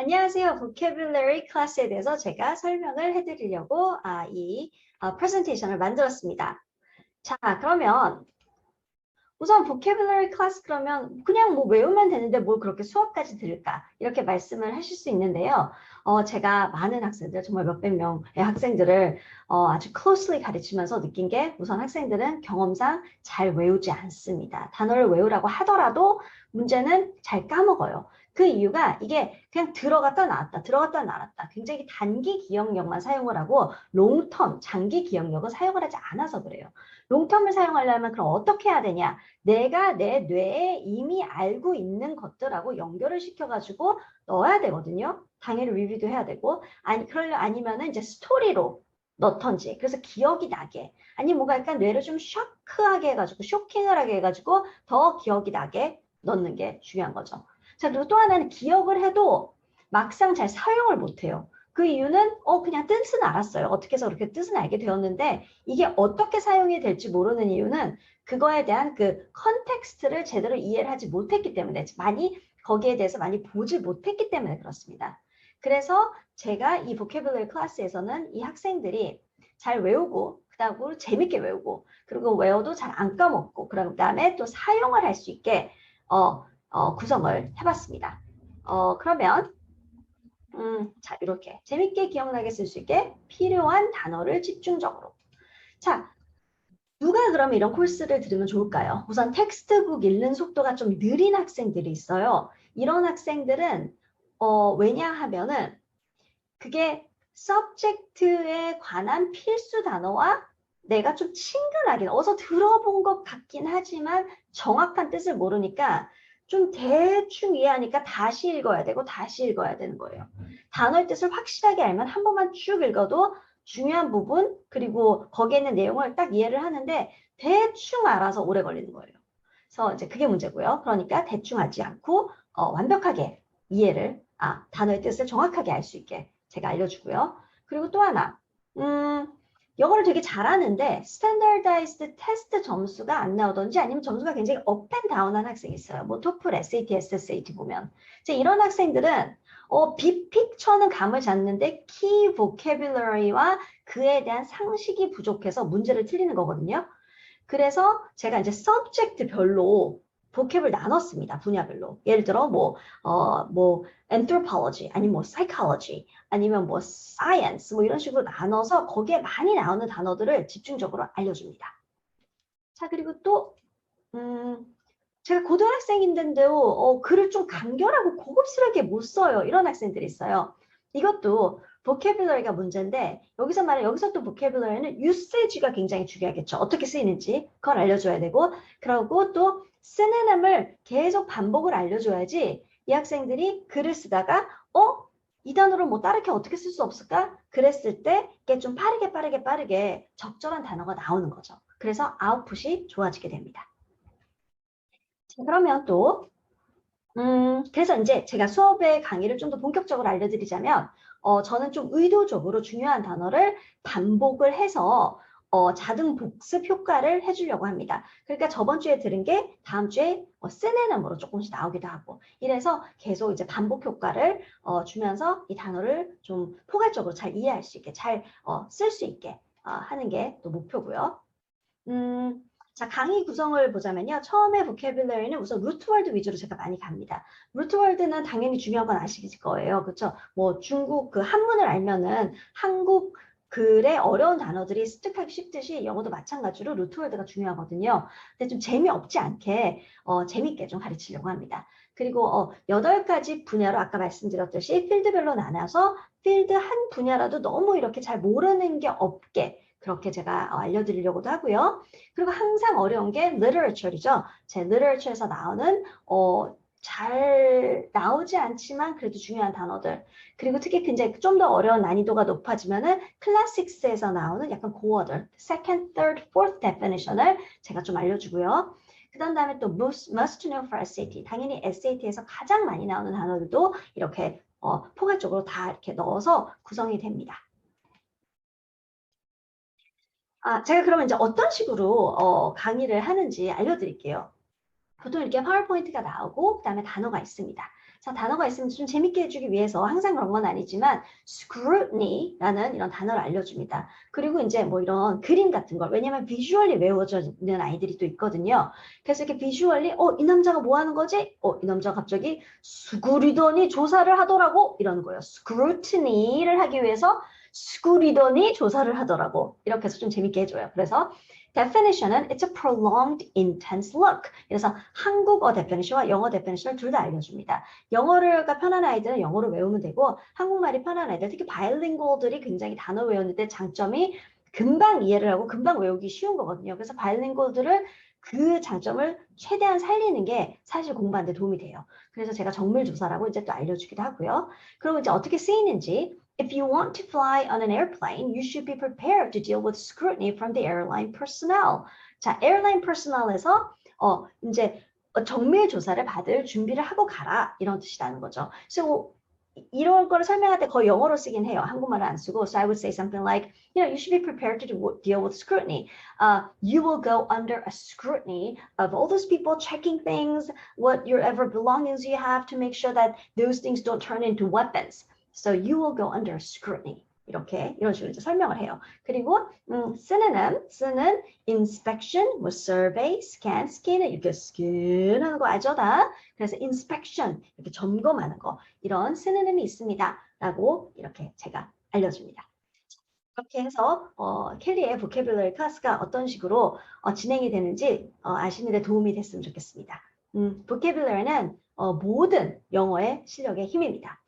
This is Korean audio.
안녕하세요. vocabulary 클래스에 대해서 제가 설명을 해드리려고 아, 이 아, 프레젠테이션을 만들었습니다. 자, 그러면 우선 vocabulary 클래스 그러면 그냥 뭐 외우면 되는데 뭘 그렇게 수업까지 들을까 이렇게 말씀을 하실 수 있는데요. 어, 제가 많은 학생들 정말 몇백 명의 학생들을 어, 아주 closely 가르치면서 느낀 게 우선 학생들은 경험상 잘 외우지 않습니다. 단어를 외우라고 하더라도 문제는 잘 까먹어요. 그 이유가 이게 그냥 들어갔다 나왔다 들어갔다 나왔다 굉장히 단기 기억력만 사용을 하고 롱텀 장기 기억력을 사용을 하지 않아서 그래요. 롱텀을 사용하려면 그럼 어떻게 해야 되냐 내가 내 뇌에 이미 알고 있는 것들하고 연결을 시켜 가지고 넣어야 되거든요. 당연히 리뷰도 해야 되고 아니 그러려 아니면은 이제 스토리로 넣던지 그래서 기억이 나게 아니 뭔가 약간 뇌를 좀 쇼크하게 해가지고 쇼킹을 하게 해가지고 더 기억이 나게 넣는 게 중요한 거죠. 자, 그리고 또 하나는 기억을 해도 막상 잘 사용을 못해요. 그 이유는 어 그냥 뜻은 알았어요. 어떻게 해서 그렇게 뜻은 알게 되었는데 이게 어떻게 사용이 될지 모르는 이유는 그거에 대한 그 컨텍스트를 제대로 이해를 하지 못했기 때문에 많이 거기에 대해서 많이 보지 못했기 때문에 그렇습니다. 그래서 제가 이 보케블러리 클래스에서는 이 학생들이 잘 외우고 그다음으로 재밌게 외우고 그리고 외워도 잘 안 까먹고 그런 다음에 또 사용을 할 수 있게 어, 어, 구성을 해봤습니다. 어, 그러면 음, 자 이렇게 재밌게 기억나게 쓸 수 있게 필요한 단어를 집중적으로 자 누가 그러면 이런 코र्스를 들으면 좋을까요? 우선 텍스트북 읽는 속도가 좀 느린 학생들이 있어요. 이런 학생들은 어, 왜냐하면은 그게 subject에 관한 필수 단어와 내가 좀 친근하게 어서 들어본 것 같긴 하지만 정확한 뜻을 모르니까 좀 대충 이해하니까 다시 읽어야 되고 다시 읽어야 되는 거예요. 단어의 뜻을 확실하게 알면 한 번만 쭉 읽어도 중요한 부분 그리고 거기에 있는 내용을 딱 이해를 하는데 대충 알아서 오래 걸리는 거예요. 그래서 이제 그게 문제고요. 그러니까 대충 하지 않고 어, 완벽하게 이해를 아 단어의 뜻을 정확하게 알 수 있게 제가 알려주고요. 그리고 또 하나 음, 영어를 되게 잘하는데 스탠다드이즈드 테스트 점수가 안 나오던지 아니면 점수가 굉장히 업앤다운한 학생이 있어요. 뭐 토플, SAT, SSAT 보면 이제 이런 학생들은 어, 빅픽처는 감을 잡는데 키 보캐뷸러리와 그에 대한 상식이 부족해서 문제를 틀리는 거거든요. 그래서 제가 이제 subject별로 보캡을 나눴습니다. 분야별로. 예를 들어 뭐 어, 뭐 anthropology 아니면 뭐 psychology 아니면 뭐 science 뭐 이런 식으로 나눠서 거기에 많이 나오는 단어들을 집중적으로 알려줍니다. 자 그리고 또 음, 제가 고등학생인데도 어, 글을 좀 간결하고 고급스럽게 못 써요. 이런 학생들이 있어요. 이것도 보캐뷸러리가 문제인데 여기서 말해 여기서 또 보캐뷸러리는 유세지가 굉장히 중요하겠죠. 어떻게 쓰이는지 그걸 알려줘야 되고 그리고 또 쓰는음을 계속 반복을 알려줘야지 이 학생들이 글을 쓰다가 어? 이 단어를 뭐 다르게 어떻게 쓸 수 없을까? 그랬을 때 이게 좀 빠르게 빠르게 빠르게 적절한 단어가 나오는 거죠. 그래서 아웃풋이 좋아지게 됩니다. 자, 그러면 또 음, 그래서 이제 제가 수업의 강의를 좀 더 본격적으로 알려드리자면 어, 저는 좀 의도적으로 중요한 단어를 반복을 해서 어, 자동 복습 효과를 해주려고 합니다. 그러니까 저번 주에 들은 게 다음 주에 어, 쓰네넘으로 조금씩 나오기도 하고 이래서 계속 이제 반복 효과를 어, 주면서 이 단어를 좀 포괄적으로 잘 이해할 수 있게 잘 쓸수 있게 어, 하는 게 또 목표고요. 음, 자, 강의 구성을 보자면요. 처음에 보캐뷸러리는 우선 루트월드 위주로 제가 많이 갑니다. 루트월드는 당연히 중요한 건 아실 거예요. 그렇죠? 뭐 중국 그 한문을 알면은 한국 글의 어려운 단어들이 습득하기 쉽듯이 영어도 마찬가지로 루트월드가 중요하거든요. 근데 좀 재미없지 않게 어, 재밌게 좀 가르치려고 합니다. 그리고 어, 8가지 분야로 아까 말씀드렸듯이 필드별로 나눠서 필드 한 분야라도 너무 이렇게 잘 모르는 게 없게 그렇게 제가 어, 알려드리려고도 하고요. 그리고 항상 어려운 게 literature이죠. 제 literature에서 나오는 어, 잘 나오지 않지만 그래도 중요한 단어들 그리고 특히 굉장히 좀 더 어려운 난이도가 높아지면은 클래식스에서 나오는 약간 고어들 second, third, fourth definition을 제가 좀 알려주고요. 그 다음에 또 must, must know for SAT 당연히 SAT에서 가장 많이 나오는 단어들도 이렇게 어, 포괄적으로 다 이렇게 넣어서 구성이 됩니다. 아, 제가 그러면 이제 어떤 식으로 어, 강의를 하는지 알려드릴게요. 보통 이렇게 파워포인트가 나오고 그다음에 단어가 있습니다. 자, 단어가 있으면 좀 재밌게 해주기 위해서 항상 그런 건 아니지만 scrutiny라는 이런 단어를 알려줍니다. 그리고 이제 뭐 이런 그림 같은 걸 왜냐면 비주얼리 외워지는 아이들이 또 있거든요. 그래서 이렇게 비주얼리 어, 이 남자가 뭐 하는 거지? 어, 이 남자가 갑자기 수구리더니 조사를 하더라고 이러는 거예요. scrutiny를 하기 위해서 수구리더니 조사를 하더라고 이렇게 해서 좀 재밌게 해줘요. 그래서 definition은 it's a prolonged intense look. 그래서 한국어 definition과 영어 definition을 둘 다 알려줍니다. 영어가 편한 아이들은 영어로 외우면 되고 한국말이 편한 아이들 특히 바이링구얼들이 굉장히 단어 외우는데 장점이 금방 이해를 하고 금방 외우기 쉬운 거거든요. 그래서 바이링구얼들을 그 장점을 최대한 살리는 게 사실 공부하는 데 도움이 돼요. 그래서 제가 정밀 조사라고 이제 또 알려주기도 하고요. 그리고 이제 어떻게 쓰이는지 If you want to fly on an airplane, you should be prepared to deal with scrutiny from the airline personnel. 자, airline personnel에서 어 이제 정밀 조사를 받을 준비를 하고 가라 이런 뜻이라는 거죠. So 이런 거를 설명할 때 거의 영어로 쓰긴 해요. 한국말을 안 쓰고. So I would say something like, you know, you should be prepared to do, deal with scrutiny. Uh, you will go under a scrutiny of all those people checking things, whatever belongings you have to make sure that those things don't turn into weapons. So you will go under scrutiny. 이렇게 이런 식으로 이제 설명을 해요. 그리고 음, synonym, 쓰는 inspection, 뭐 survey, scan, scan은 이렇게 scan하는 거 알죠 다? 그래서 inspection 이렇게 점검하는 거 이런 synonym이 있습니다.라고 이렇게 제가 알려줍니다. 그렇게 해서 어, 켈리의 vocabulary 클래스가 어떤 식으로 어, 진행이 되는지 어, 아시는 데 도움이 됐으면 좋겠습니다. 음, vocabulary는 어, 모든 영어의 실력의 힘입니다.